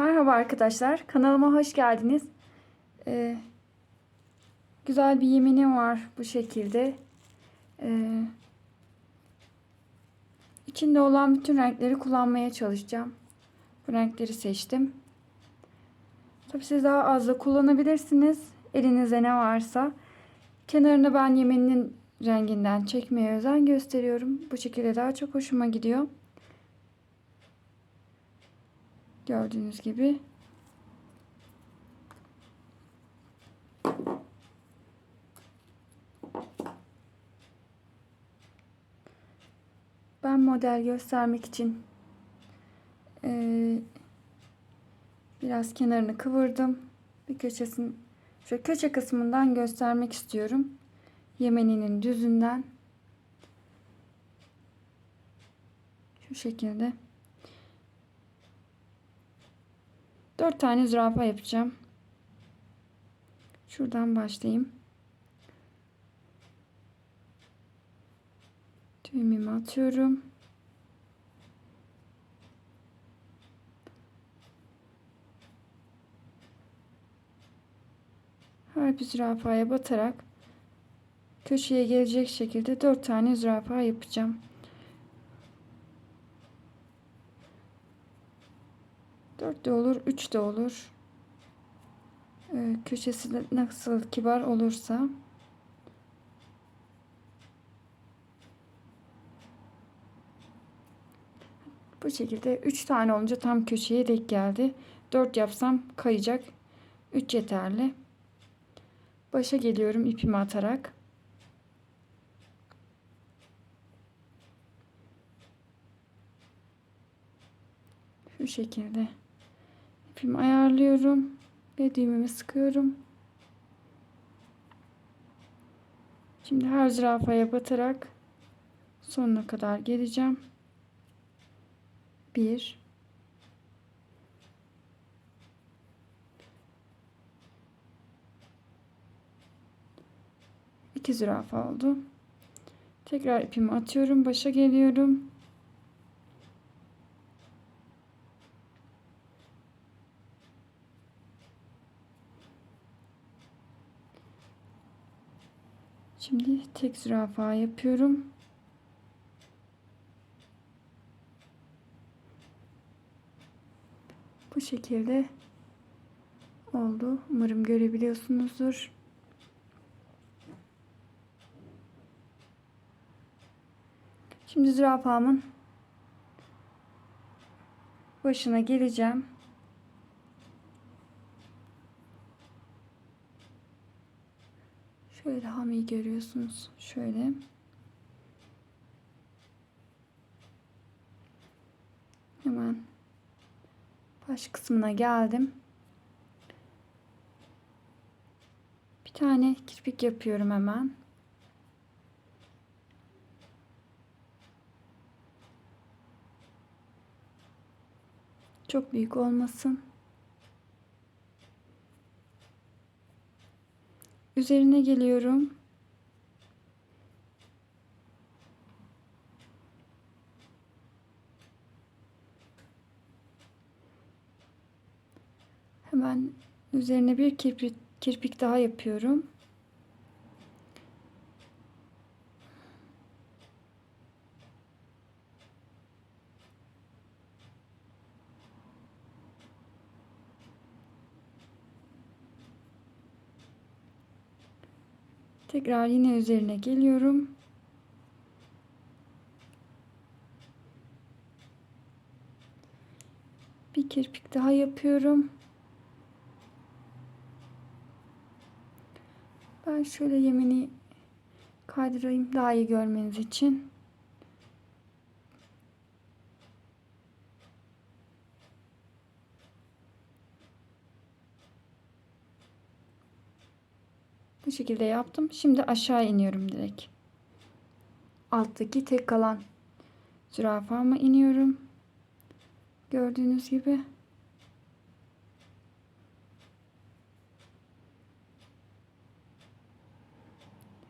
Merhaba arkadaşlar, kanalıma hoş geldiniz. Ee, güzel bir yeminim var bu şekilde. Ee, içinde olan bütün renkleri kullanmaya çalışacağım. Bu renkleri seçtim. Tabii siz daha az da kullanabilirsiniz. Elinizde ne varsa. Kenarını ben yemenin renginden çekmeye özen gösteriyorum. Bu şekilde daha çok hoşuma gidiyor. Gördüğünüz gibi. Ben model göstermek için eee, biraz kenarını kıvırdım. Bir köşesini şu köşe kısmından göstermek istiyorum. Yemeninin düzünden şu şekilde. Dört tane zürafa yapacağım. Şuradan başlayayım. Düğümümü atıyorum. Her bir zürafaya batarak köşeye gelecek şekilde dört tane zürafa yapacağım. Dört de olur, üç de olur. Ee, köşesi de nasıl kibar olursa. Bu şekilde üç tane olunca tam köşeye denk geldi. Dört yapsam kayacak. Üç yeterli. Başa geliyorum ipimi atarak. Şu şekilde ipimi ayarlıyorum ve düğümümü sıkıyorum. Şimdi her zürafaya batarak sonuna kadar geleceğim. Bir iki zürafa oldu. Tekrar ipimi atıyorum. Başa geliyorum. Şimdi tek zürafa yapıyorum. Bu şekilde oldu. Umarım görebiliyorsunuzdur. Şimdi zürafamın başına geleceğim. Şöyle daha mı iyi görüyorsunuz? Şöyle. Hemen baş kısmına geldim. Bir tane kirpik yapıyorum hemen. Çok büyük olmasın. Üzerine geliyorum. Hemen üzerine bir kirpik, kirpik daha yapıyorum. Tekrar yine üzerine geliyorum. Bir kirpik daha yapıyorum. Ben şöyle yemini kaydırayım daha iyi görmeniz için. Bu şekilde yaptım. Şimdi aşağı iniyorum direkt. Alttaki tek kalan zürafama iniyorum. Gördüğünüz gibi.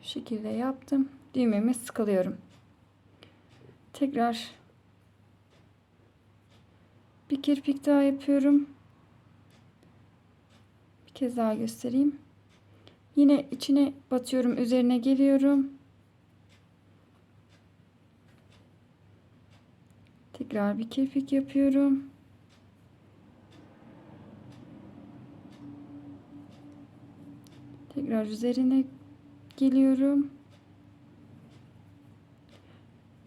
Şu şekilde yaptım. Düğmemi sıkılıyorum. Tekrar bir kirpik daha yapıyorum. kez daha göstereyim. Yine içine batıyorum, üzerine geliyorum. Tekrar bir kirpik yapıyorum. Tekrar üzerine geliyorum.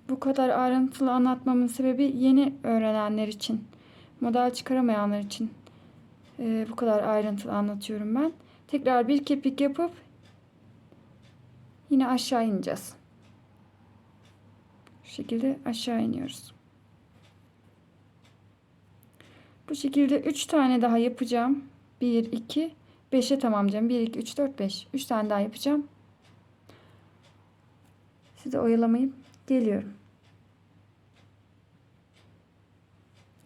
Bu kadar ayrıntılı anlatmamın sebebi yeni öğrenenler için, model çıkaramayanlar için e, bu kadar ayrıntılı anlatıyorum ben. Tekrar bir kirpik yapıp yine aşağı ineceğiz. Şu şekilde aşağı iniyoruz. Bu şekilde 3 tane daha yapacağım. 1, 2, 5'e tamamlayacağım. 1, 2, 3, 4, 5. 3 tane daha yapacağım. Sizi oyalamayıp geliyorum.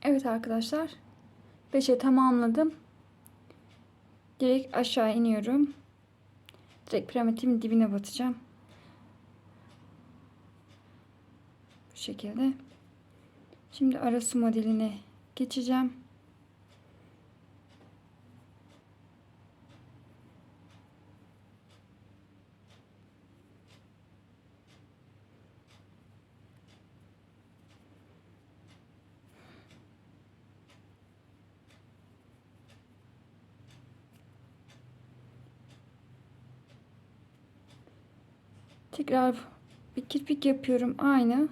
Evet arkadaşlar. 5'e tamamladım. Direkt aşağı iniyorum. Direkt piramidin dibine batacağım. Bu şekilde. Şimdi arası modeline geçeceğim. Tekrar bir kirpik yapıyorum aynı.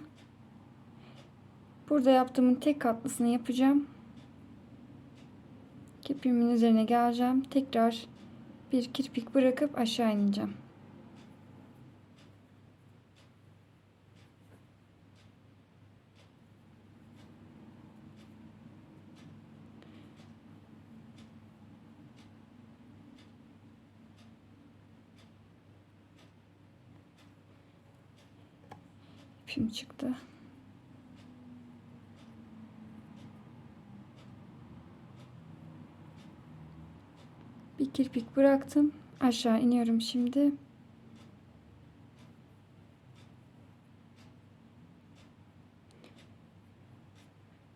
Burada yaptığımın tek katlısını yapacağım. Kirpiğimin üzerine geleceğim. Tekrar bir kirpik bırakıp aşağı ineceğim. İpim çıktı. Bir kirpik bıraktım. Aşağı iniyorum şimdi.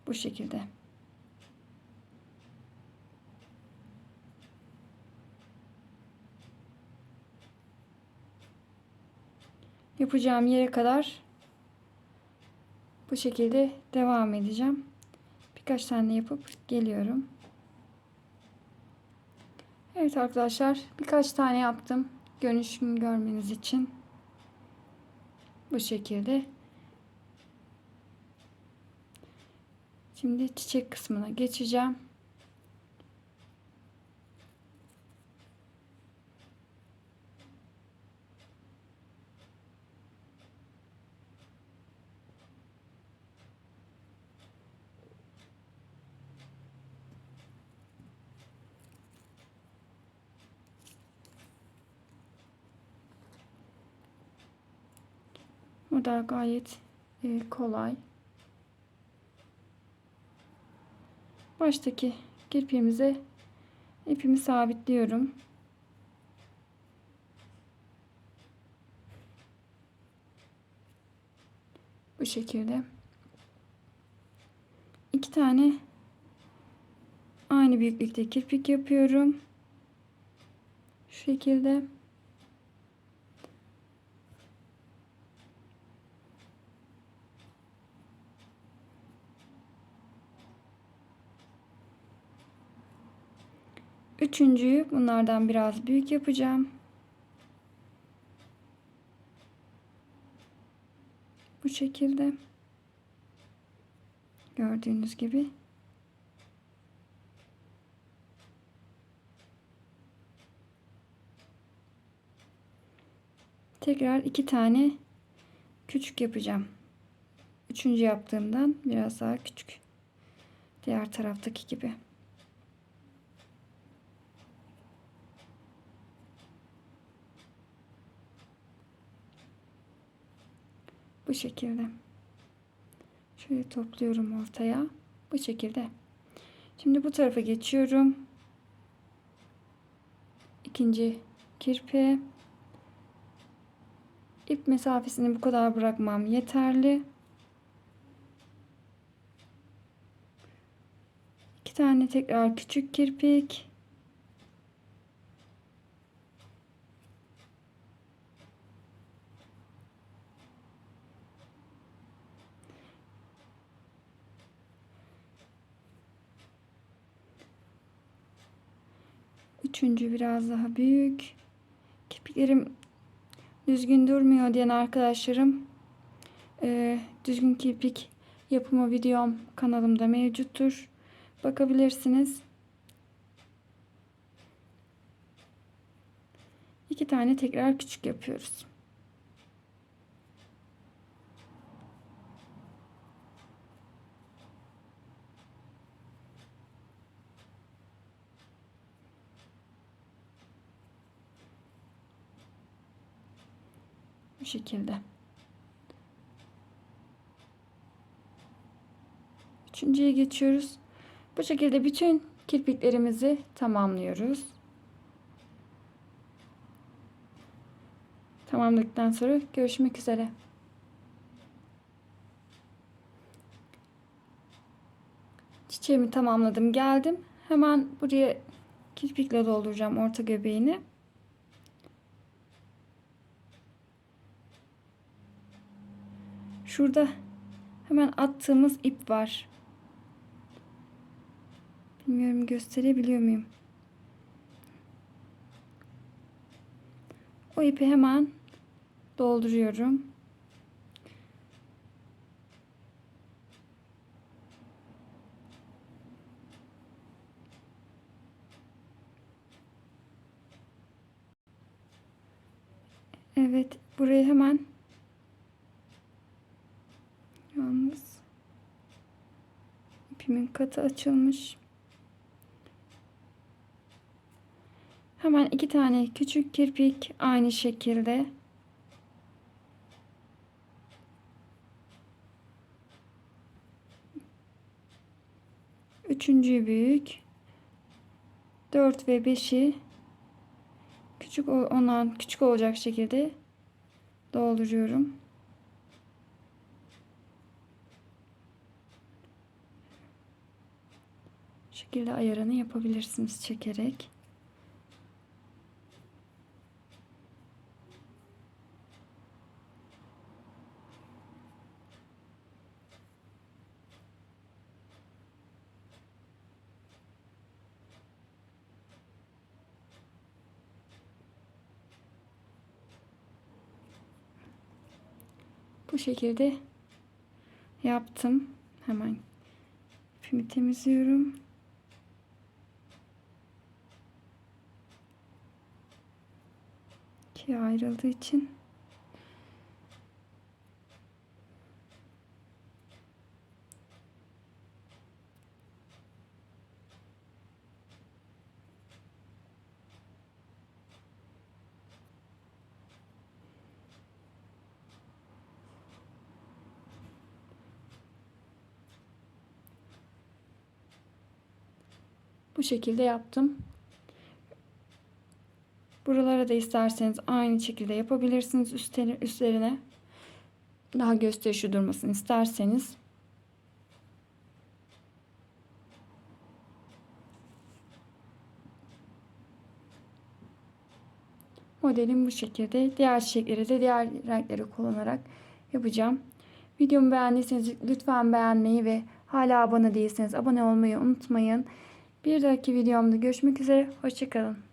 Bu şekilde. Yapacağım yere kadar şekilde devam edeceğim. Birkaç tane yapıp geliyorum. Evet arkadaşlar birkaç tane yaptım. Görünüşümü görmeniz için. Bu şekilde. Şimdi çiçek kısmına geçeceğim. Model gayet e, kolay. Baştaki kirpiğimize ipimi sabitliyorum. Bu şekilde. iki tane aynı büyüklükte kirpik yapıyorum. Şu şekilde. Üçüncüyü bunlardan biraz büyük yapacağım. Bu şekilde. Gördüğünüz gibi. Tekrar iki tane küçük yapacağım. Üçüncü yaptığımdan biraz daha küçük. Diğer taraftaki gibi. Bu şekilde. Şöyle topluyorum ortaya. Bu şekilde. Şimdi bu tarafa geçiyorum. İkinci kirpi. İp mesafesini bu kadar bırakmam yeterli. İki tane tekrar küçük kirpik. Üçüncü biraz daha büyük. Kirpiklerim düzgün durmuyor diyen arkadaşlarım e, düzgün kirpik yapımı videom kanalımda mevcuttur. Bakabilirsiniz. İki tane tekrar küçük yapıyoruz. Bu şekilde. Üçüncüye geçiyoruz. Bu şekilde bütün kirpiklerimizi tamamlıyoruz. Tamamladıktan sonra görüşmek üzere. Çiçeğimi tamamladım. Geldim. Hemen buraya kirpikle dolduracağım orta göbeğini. Şurada hemen attığımız ip var. Bilmiyorum gösterebiliyor muyum? O ipi hemen dolduruyorum. Evet, burayı hemen ipimin katı açılmış. Hemen iki tane küçük kirpik aynı şekilde Üçüncüyü büyük. Dört ve beşi küçük olan küçük olacak şekilde dolduruyorum. Şekilde ayarını yapabilirsiniz çekerek. Bu şekilde yaptım. Hemen ipimi temizliyorum. İkiye ayrıldığı için Bu şekilde yaptım. Buralara da isterseniz aynı şekilde yapabilirsiniz üstlerine, üstlerine. Daha gösterişli durmasını isterseniz. Modelim bu şekilde. Diğer çiçekleri de diğer renkleri kullanarak yapacağım. Videomu beğendiyseniz lütfen beğenmeyi ve hala abone değilseniz abone olmayı unutmayın. Bir dahaki videomda görüşmek üzere. Hoşçakalın.